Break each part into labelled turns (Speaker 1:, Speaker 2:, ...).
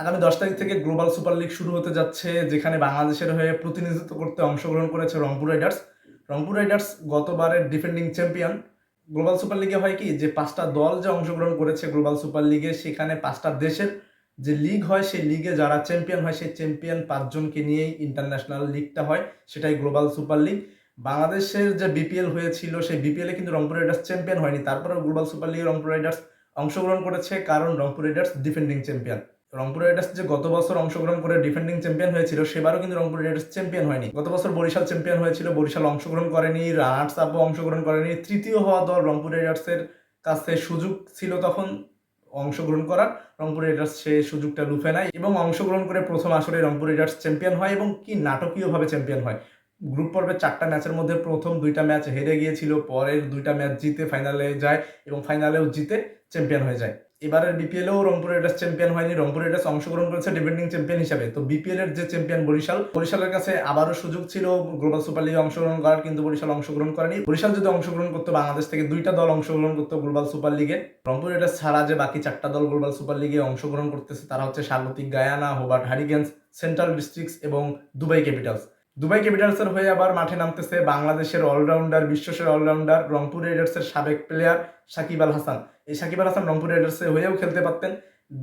Speaker 1: আগামী দশ তারিখ থেকে গ্লোবাল সুপার লিগ শুরু হতে যাচ্ছে, যেখানে বাংলাদেশের হয়ে প্রতিনিধিত্ব করতে অংশগ্রহণ করেছে রংপুর রাইডার্স রংপুর রাইডার্স গতবারের ডিফেন্ডিং চ্যাম্পিয়ন গ্লোবাল সুপার লিগে হয় কি, যে পাঁচটা দল যে অংশগ্রহণ করেছে গ্লোবাল সুপার লিগে সেখানে পাঁচটা দেশের যে লিগ হয়, সেই লিগে যারা চ্যাম্পিয়ন হয়, সেই চ্যাম্পিয়ন পাঁচজনকে নিয়েই ইন্টারন্যাশনাল লিগটা হয়, সেটাই গ্লোবাল সুপার লিগ বাংলাদেশের যে বিপিএল হয়েছিল, সেই বিপিএলে কিন্তু রংপুর রাইডার্স চ্যাম্পিয়ন হয়নি। তারপরেও গ্লোবাল সুপার লিগে রংপুর রাইডার্স অংশগ্রহণ করেছে, কারণ Rangpur Riders defending champion Rangpur Riders যে গত বছর অংশগ্রহণ করে ডিফেন্ডিং চ্যাম্পিয়ন হয়েছিল, সেবারও কিন্তু রংপুর রাইডার্স চ্যাম্পিয়ন হয়নি। গত বছর বরিশাল চ্যাম্পিয়ন হয়েছিল, বরিশাল অংশগ্রহণ করেনি, রানার্স আপও অংশগ্রহণ করেনি, তৃতীয় হওয়া দল রংপুর রাইডার্সের কাছে সুযোগ ছিল তখন অংশগ্রহণ করার। রংপুর রাইডার্স সে সুযোগটা লুফে নেয় এবং অংশগ্রহণ করে প্রথম আসরে রংপুর রাইডার্স চ্যাম্পিয়ন হয় এবং কি নাটকীয়ভাবে চ্যাম্পিয়ন হয় গ্রুপ পর্বে চারটা ম্যাচের মধ্যে প্রথম দুইটা ম্যাচ হেরে গিয়েছিল, পরের দুইটা ম্যাচ জিতে ফাইনালে যায় এবং ফাইনালেও জিতে চ্যাম্পিয়ন হয়ে যায়। এবারের বিপিএলেও রংপুর রাইডার্স চ্যাম্পিয়ন হয়নি, রংপুর রাইডার্স অংশগ্রহণ করেছে ডিফেন্ডিং চ্যাম্পিয়ন হিসাবে। তো বিপিএল এর যে চ্যাম্পিয়ন বরিশাল, বরিশালের কাছে আবারও সুযোগ ছিল গ্লোবাল সুপার লিগে অংশগ্রহণ করার, কিন্তু বরিশাল অংশগ্রহণ করেনি। বরিশাল যদি অংশগ্রহণ করতো, বাংলাদেশ থেকে দুইটা দল অংশগ্রহণ করতো গ্লোবাল সুপার লিগে রংপুর রাইডার্স ছাড়া যে বাকি চারটা দল গ্লোবাল সুপার লিগে অংশগ্রহণ করতেছে, তারা হচ্ছে স্বাগতিক Guyana Hobart Hurricanes central districts এবং দুবাই ক্যাপিটালস দুবাই ক্যাপিটালসের হয়ে আবার মাঠে নামতেছে বাংলাদেশের অলরাউন্ডার, বিশ্বসের অলরাউন্ডার, রংপুর রাইডার্সের সাবেক প্লেয়ার সাকিব আল হাসান। এই সাকিব আল হাসান রংপুর রাইডার্সে হয়েও খেলতে পারতেন।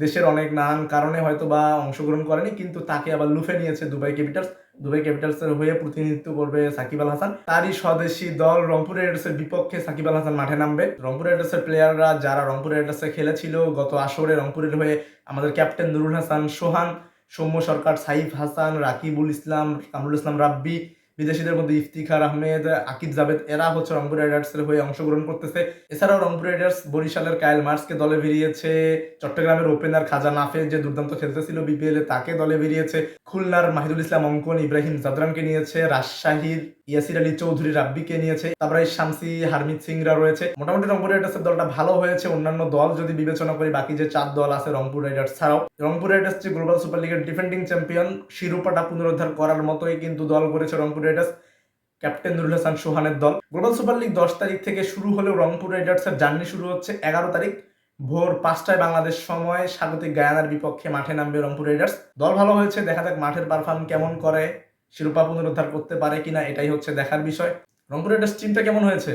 Speaker 1: দেশের অনেক নানান কারণে হয়তো বা অংশগ্রহণ করেনি, কিন্তু তাকে আবার লুফে নিয়েছে দুবাই ক্যাপিটালস। দুবাই ক্যাপিটালসের হয়ে প্রতিনিধিত্ব করবে সাকিব আল হাসান। তারই স্বদেশি দল রংপুর রাইডার্সের বিপক্ষে সাকিব আল হাসান মাঠে নামবে। রংপুর রাইডার্সের প্লেয়াররা যারা রংপুর রাইডার্সে খেলেছিল গত আসরে রংপুরের হয়ে আমাদের ক্যাপ্টেন নুরুল হাসান, সোহান সৌম্য সরকার সাইফ হাসান রাকিবুল ইসলাম কামরুল ইসলাম রাব্বি বিদেশিদের মধ্যে ইফতিখার, আহমেদ আকিব জাভেদ, এরা হচ্ছে রংপুর রাইডার্সের হয়ে অংশগ্রহণ করতেছে। এছাড়াও রংপুর রাইডার্স বরিশালের কায়েল মার্সকে দলে বেরিয়েছে চট্টগ্রামের ওপেনার খাজা নাফে যে দুর্দান্ত খেলতেছিল বিপিএল এ, তাকে দলে বেরিয়েছে খুলনার মাহিদুল ইসলাম, অঙ্কন ইব্রাহিম জাদরানকে নিয়েছে। রাজশাহীর ইয়াসির আলী চৌধুরী রাব্বিকে নিয়েছে। তারপরে শামসি, হারমিত সিংরা রয়েছে। মোটামুটি রংপুর রাইডার্সের দলটা ভালো হয়েছে। অন্যান্য দল যদি বিবেচনা করি, বাকি যে চার দল আছে রংপুর রাইডার্স ছাড়াও। রংপুর রাইডার্স যে গ্লোবাল সুপার লিগের ডিফেন্ডিং চ্যাম্পিয়ন শিরোপাটা পুনরুদ্ধার করার মতোই কিন্তু দল করেছে রংপুর রাইডার্স, ক্যাপ্টেন নুরুল হাসান সোহানের দল। গ্লোবাল সুপার লিগ দশ তারিখ থেকে শুরু হলেও রংপুর রাইডার্সের জার্নি শুরু হচ্ছে এগারো তারিখ। ভোর পাঁচটায় বাংলাদেশ সময় স্বাগতিক গায়ানার বিপক্ষে মাঠে নামবে রংপুর রাইডার্স। দল ভালো হয়েছে, দেখা যাক মাঠের পারফর্ম কেমন করে, শিরোপা পুনরুদ্ধার করতে পারে কিনা এটাই হচ্ছে দেখার বিষয়। রংপুর রাইডার্স টিমটা কেমন হয়েছে?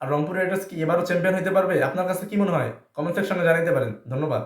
Speaker 1: আর রংপুর রাইডার্স কি এবারও চ্যাম্পিয়ন হতে পারবে? আপনার কাছে কি মনে হয়? কমেন্ট সেকশনে জানাতে পারেন। ধন্যবাদ।